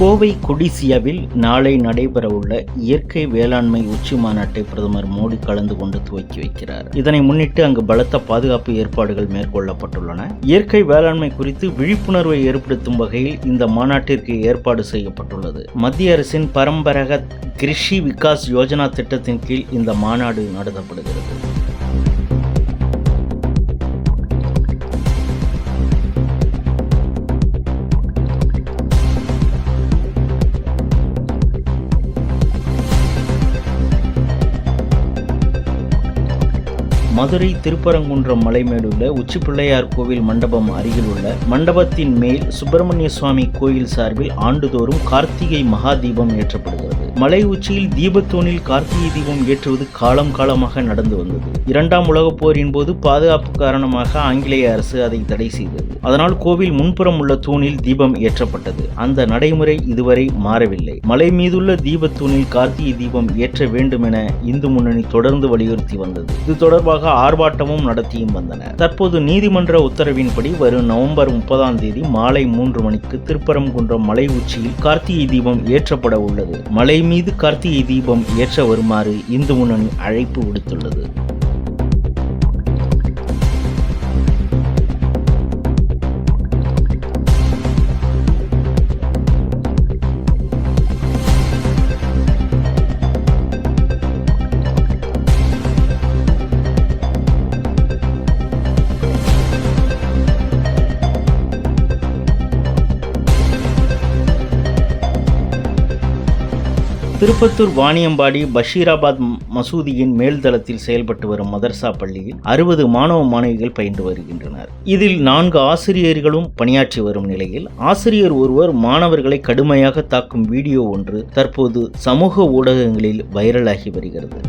கோவை கொடிசியாவில் நாளை நடைபெறவுள்ள இயற்கை வேளாண்மை உச்சி மாநாட்டை பிரதமர் மோடி கலந்து கொண்டு துவக்கி வைக்கிறார். இதனை முன்னிட்டு அங்கு பலத்த பாதுகாப்பு ஏற்பாடுகள் மேற்கொள்ளப்பட்டுள்ளன. இயற்கை வேளாண்மை குறித்து விழிப்புணர்வை ஏற்படுத்தும் வகையில் இந்த மாநாட்டிற்கு ஏற்பாடு செய்யப்பட்டுள்ளது. மத்திய அரசின் பரம்பரக கிருஷி விகாஸ் யோஜனா திட்டத்தின் கீழ் இந்த மாநாடு நடத்தப்படுகிறது. மதுரை திருப்பரங்குன்றம் மலைமேடுள்ள உச்சி பிள்ளையார் கோவில் மண்டபம் அருகில் உள்ள மண்டபத்தின் மேல் சுப்பிரமணிய சுவாமி கோயில் சார்பில் ஆண்டுதோறும் கார்த்திகை மகா தீபம் ஏற்றப்படுகிறது. மலை உச்சியில் தீபத்தூணில் கார்த்திகை தீபம் ஏற்றுவது காலம் காலமாக நடந்து வந்தது. இரண்டாம் உலகப் போரின் போது பாதுகாப்பு காரணமாக ஆங்கிலேய அரசு அதை தடை செய்தது. அதனால் கோவில் முன்புறம் உள்ள தூணில் தீபம் ஏற்றப்பட்டது. அந்த நடைமுறை இதுவரை மாறவில்லை. மலை மீதுள்ள தீபத்தூணில் கார்த்திகை தீபம் ஏற்ற வேண்டும் என இந்து முன்னணி தொடர்ந்து வலியுறுத்தி வந்தது. இது தொடர்பாக ஆர்ப்பாட்டமும் நடத்தியும் வந்தன. தற்போது நீதிமன்ற உத்தரவின்படி வரும் நவம்பர் முப்பதாம் தேதி மாலை மூன்று மணிக்கு திருப்பரங்குன்றம் மலை உச்சியில் கார்த்திகை தீபம் ஏற்றப்பட உள்ளது. மலை மீது கார்த்திகை தீபம் ஏற்ற வருமாறு இந்து முன்னணி அழைப்பு விடுத்துள்ளது. திருப்பத்தூர் வாணியம்பாடி பஷீராபாத் மசூதியின் மேல்தளத்தில் செயல்பட்டு வரும் மதர்சா பள்ளியில் அறுபது மாணவ மாணவிகள் பயின்று வருகின்றனர். இதில் நான்கு ஆசிரியர்களும் பணியாற்றி வரும் நிலையில் ஆசிரியர் ஒருவர் மாணவர்களை கடுமையாக தாக்கும் வீடியோ ஒன்று தற்போது சமூக ஊடகங்களில் வைரலாகி வருகிறது.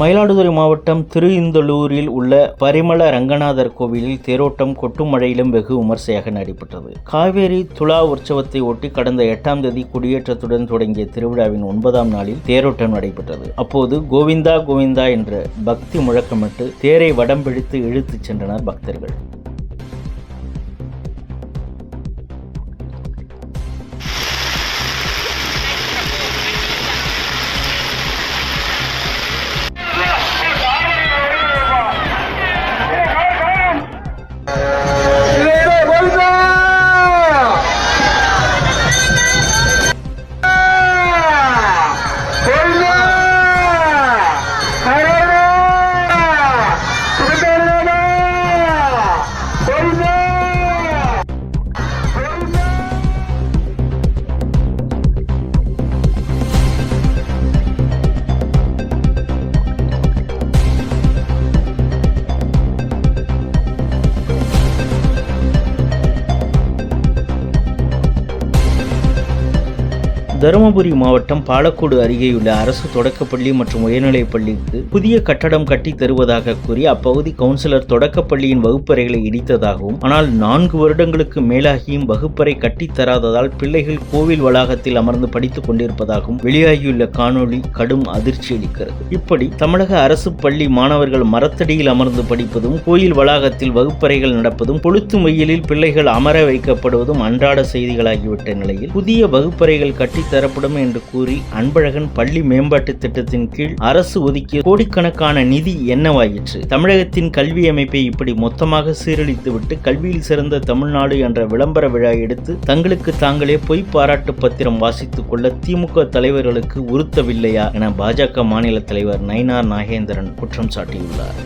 மயிலாடுதுறை மாவட்டம் திருஇந்தலூரில் உள்ள பரிமள ரங்கநாதர் கோவிலில் தேரோட்டம் கொட்டும் மழையிலும் வெகு விமர்சையாக நடைபெற்றது. காவேரி துலா உற்சவத்தை ஒட்டி கடந்த எட்டாம் தேதி குடியேற்றத்துடன் தொடங்கிய திருவிழாவின் ஒன்பதாம் நாளில் தேரோட்டம் நடைபெற்றது. அப்போது கோவிந்தா கோவிந்தா என்ற பக்தி முழக்கமிட்டு தேரை வடம் பிடித்து இழுத்துச் சென்றனர் பக்தர்கள். தருமபுரி மாவட்டம் பாலக்கோடு அருகேயுள்ள அரசு தொடக்கப்பள்ளி மற்றும் உயர்நிலைப் பள்ளிக்கு புதிய கட்டடம் கட்டி தருவதாக கூறி அப்பகுதி கவுன்சிலர் தொடக்கப்பள்ளியின் வகுப்பறைகளை இடித்ததாகவும் ஆனால் நான்கு வருடங்களுக்கு மேலாகியும் வகுப்பறை கட்டித்தராததால் பிள்ளைகள் கோவில் வளாகத்தில் அமர்ந்து படித்துக் கொண்டிருப்பதாகவும் வெளியாகியுள்ள காணொளி கடும் அதிர்ச்சி அளிக்கிறது. இப்படி தமிழக அரசு பள்ளி மாணவர்கள் மரத்தடியில் அமர்ந்து படிப்பதும் கோயில் வளாகத்தில் வகுப்பறைகள் நடப்பதும் கொளுத்தும் வெயிலில் பிள்ளைகள் அமர வைக்கப்படுவதும் அன்றாட செய்திகளாகிவிட்ட நிலையில் புதிய வகுப்பறைகள் கட்டி தரப்படும் என்று கூறி அன்பழகன் பள்ளி மேம்பாட்டு திட்டத்தின் கீழ் அரசு ஒதுக்கிய கோடிக்கணக்கான நிதி என்னவாயிற்று? தமிழகத்தின் கல்வி அமைப்பை இப்படி மொத்தமாக சீரழித்துவிட்டு கல்வியில் சிறந்த தமிழ்நாடு என்ற விளம்பர விழா எடுத்து தங்களுக்கு தாங்களே பொய் பாராட்டு பத்திரம் வாசித்துக் கொள்ள திமுக தலைவர்களுக்கு உறுத்தவில்லையா என பாஜக மாநில தலைவர் நயினார் நாகேந்திரன் குற்றம் சாட்டியுள்ளார்.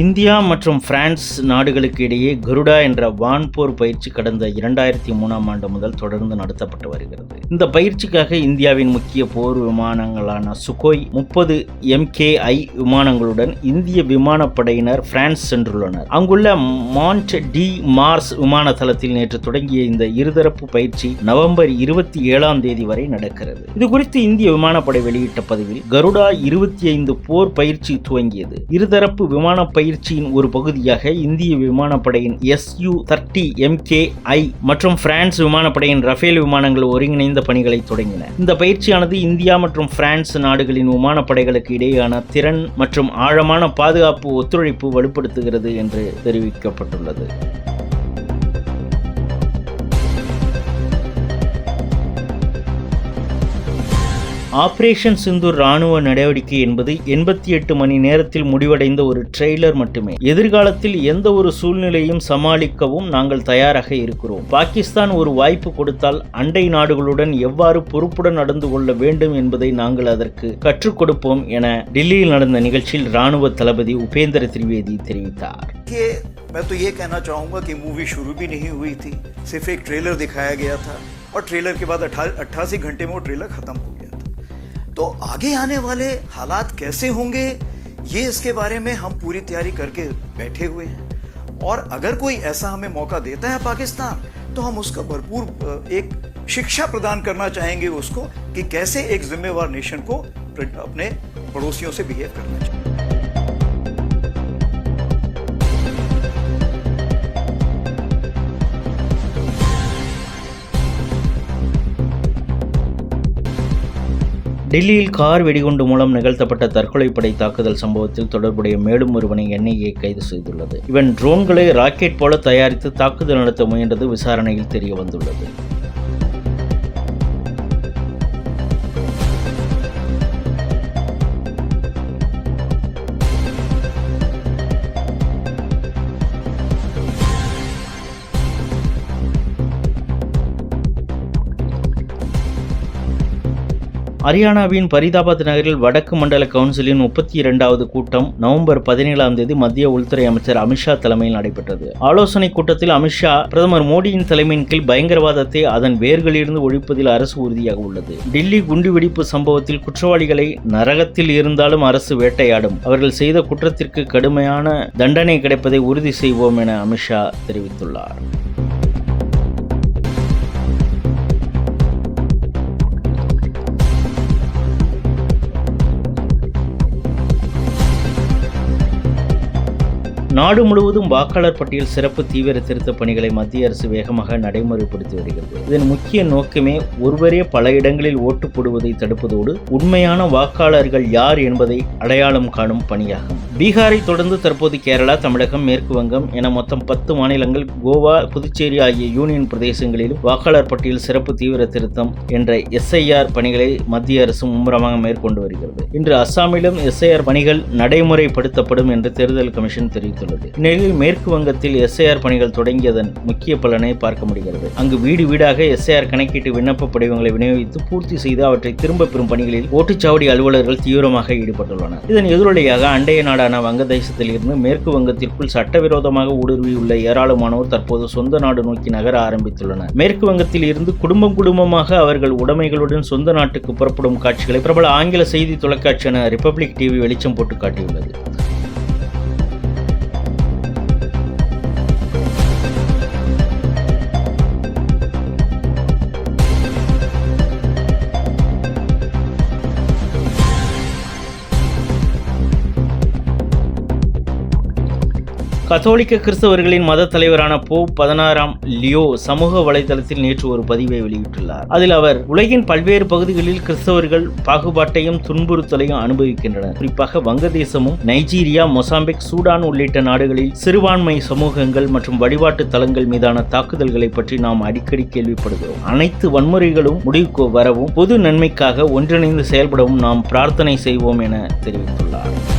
இந்தியா மற்றும் பிரான்ஸ் நாடுகளுக்கு இடையே கருடா என்ற வான்போர் பயிற்சி கடந்த இரண்டாயிரத்தி மூணாம் ஆண்டு முதல் தொடர்ந்து நடத்தப்பட்டு வருகிறது. இந்த பயிற்சிக்காக இந்தியாவின் முக்கிய போர் விமானங்களான சுகோய் முப்பது எம்கேஐ விமானங்களுடன் இந்திய விமானப்படையினர் பிரான்ஸ் சென்றுள்ளனர். அங்குள்ள மாண்ட் டி மார்ஸ் விமான தளத்தில் நேற்று தொடங்கிய இந்த இருதரப்பு பயிற்சி நவம்பர் இருபத்தி ஏழாம் தேதி வரை நடக்கிறது. இது குறித்து இந்திய விமானப்படை வெளியிட்ட பதிவில் கருடா இருபத்தி ஐந்து போர் பயிற்சி துவங்கியது. இருதரப்பு விமான பயிற்சியின் ஒரு பகுதியாக இந்திய விமானப்படையின் SU thirty thirty MK I மற்றும் பிரான்ஸ் விமானப்படையின் ரஃபேல் விமானங்கள் ஒருங்கிணைந்த பணிகளை தொடங்கின. இந்த பயிற்சியானது இந்தியா மற்றும் பிரான்ஸ் நாடுகளின் விமானப்படைகளுக்கு இடையேயான திறன் மற்றும் ஆழமான பாதுகாப்பு ஒத்துழைப்பு வலுப்படுத்துகிறது என்று தெரிவிக்கப்பட்டுள்ளது. ஆபரேஷன் சிந்தூர் ராணுவ நடவடிக்கை என்பது எண்பத்தி எட்டு மணி நேரத்தில் முடிவடைந்த ஒரு ட்ரெய்லர் மட்டுமே எதிர்காலத்தில் எந்த ஒரு சூழ்நிலையும் சமாளிக்கவும் நாங்கள் தயாராக இருக்கிறோம் பாகிஸ்தான் ஒரு வாய்ப்பு கொடுத்தால் அண்டை நாடுகளுடன் எவ்வாறு பொறுப்புடன் நடந்து கொள்ள வேண்டும் என்பதை நாங்கள் அதற்கு கற்றுக் கொடுப்போம் என டெல்லியில் நடந்த நிகழ்ச்சியில் ராணுவ தளபதி உபேந்திர திரிவேதி தெரிவித்தார் कि मैं तो ये कहना चाहूंगा कि मूवी शुरू भी नहीं हुई थी सिर्फ एक ट्रेलर दिखाया गया था और ट्रेलर के बाद अट्ठासी घंटे में वो ट्रेलर खत्म हो गया था तो आगे आने वाले हालात कैसे होंगे, ये इसके बारे में हम पूरी तैयारी करके बैठे हुए हैं। और अगर कोई ऐसा हमें मौका देता है पाकिस्तान तो हम उसका भरपूर एक शिक्षा प्रदान करना चाहेंगे उसको कि कैसे एक जिम्मेवार नेशन को अपने पड़ोसियों से बिहेव करना चाहिए। டெல்லியில் கார் வெடிகுண்டு மூலம் நிகழ்த்தப்பட்ட தற்கொலைப்படை தாக்குதல் சம்பவத்தில் தொடர்புடைய மேலும் ஒருவனை என்ஐஏ கைது செய்துள்ளது. இவன் ட்ரோன்களை ராக்கெட் போல தயாரித்து தாக்குதல் நடத்த முயன்றது விசாரணையில் தெரிய வந்துள்ளது ஹரியானாவின் பரிதாபாத் நகரில் வடக்கு மண்டல கவுன்சிலின் முப்பத்தி இரண்டாவது கூட்டம் நவம்பர் பதினேழாம் தேதி மத்திய உள்துறை அமைச்சர் அமித்ஷா தலைமையில் நடைபெற்றது. ஆலோசனை கூட்டத்தில் அமித்ஷா பிரதமர் மோடியின் தலைமையின் கீழ் பயங்கரவாதத்தை அதன் வேர்களிலிருந்து ஒழிப்பதில் அரசு உறுதியாக உள்ளது. டில்லி குண்டுவெடிப்பு சம்பவத்தில் குற்றவாளிகளை நரகத்தில் இருந்தாலும் அரசு வேட்டையாடும். அவர்கள் செய்த குற்றத்திற்கு கடுமையான தண்டனை கிடைப்பதை உறுதி செய்வோம் என அமித்ஷா தெரிவித்துள்ளார். நாடு முழுவதும் வாக்காளர் பட்டியல் சிறப்பு தீவிர திருத்தப் பணிகளை மத்திய அரசு வேகமாக நடைமுறைப்படுத்தி வருகிறது. இதன் முக்கிய நோக்கமே ஒருவரே பல இடங்களில் ஓட்டு போடுவதை தடுப்பதோடு உண்மையான வாக்காளர்கள் யார் என்பதை அடையாளம் காணும் பணியாகும். பீகாரை தொடர்ந்து தற்போது கேரளா தமிழகம் மேற்கு வங்கம் என மொத்தம் பத்து மாநிலங்கள் கோவா புதுச்சேரி ஆகிய யூனியன் பிரதேசங்களிலும் வாக்காளர் பட்டியல் சிறப்பு தீவிர திருத்தம் என்ற எஸ்ஐஆர் பணிகளை மத்திய அரசு மும்முரமாக மேற்கொண்டு வருகிறது. இன்று அஸ்ஸாமிலும் எஸ்ஐஆர் பணிகள் நடைமுறைப்படுத்தப்படும் என்று தேர்தல் கமிஷன் தெரிவித்துள்ளது. இந்நிலையில் மேற்கு வங்கத்தில் எஸ்ஐஆர் பணிகள் தொடங்கியதன் முக்கிய பலனை பார்க்க முடிகிறது. அங்கு வீடு வீடாக எஸ்ஐஆர் கணக்கீட்டு விண்ணப்ப படிவங்களை விநியோகித்து பூர்த்தி செய்து அவற்றை திரும்ப பெறும் பணிகளில் ஓட்டுச்சாவடி அலுவலர்கள் தீவிரமாக ஈடுபட்டுள்ளனர். இதன் எதிரொலியாக அண்டைய நாடான வங்கதேசத்தில் இருந்து மேற்கு வங்கத்திற்குள் சட்டவிரோதமாக ஊடுருவியுள்ள ஏராளமானோர் தற்போது சொந்த நாடு நோக்கி நகர ஆரம்பித்துள்ளனர். மேற்கு வங்கத்தில் இருந்து குடும்பம் குடும்பமாக அவர்கள் உடைமைகளுடன் சொந்த நாட்டுக்கு புறப்படும் காட்சிகளை பிரபல ஆங்கில செய்தி தொலைக்காட்சியான ரிப்பப்ளிக் டிவி வெளிச்சம் போட்டு காட்டியுள்ளது. கத்தோலிக்க கிறிஸ்தவர்களின் மத தலைவரான போ பதினாறாம் லியோ சமூக வலைதளத்தில் நேற்று ஒரு பதிவை வெளியிட்டுள்ளார். அதில் அவர் உலகின் பல்வேறு பகுதிகளில் கிறிஸ்தவர்கள் பாகுபாட்டையும் துன்புறுத்தலையும் அனுபவிக்கின்றனர். குறிப்பாக வங்கதேசமும் நைஜீரியா மொசாம்பிக் சூடான் உள்ளிட்ட நாடுகளில் சிறுபான்மை சமூகங்கள் மற்றும் வழிபாட்டு தலங்கள் மீதான தாக்குதல்களை பற்றி நாம் அடிக்கடி கேள்விப்படுகிறோம். அனைத்து வன்முறைகளும் முடிவுக்கு வரவும் பொது நன்மைக்காக ஒன்றிணைந்து செயல்படவும் நாம் பிரார்த்தனை செய்வோம் என தெரிவித்துள்ளார்.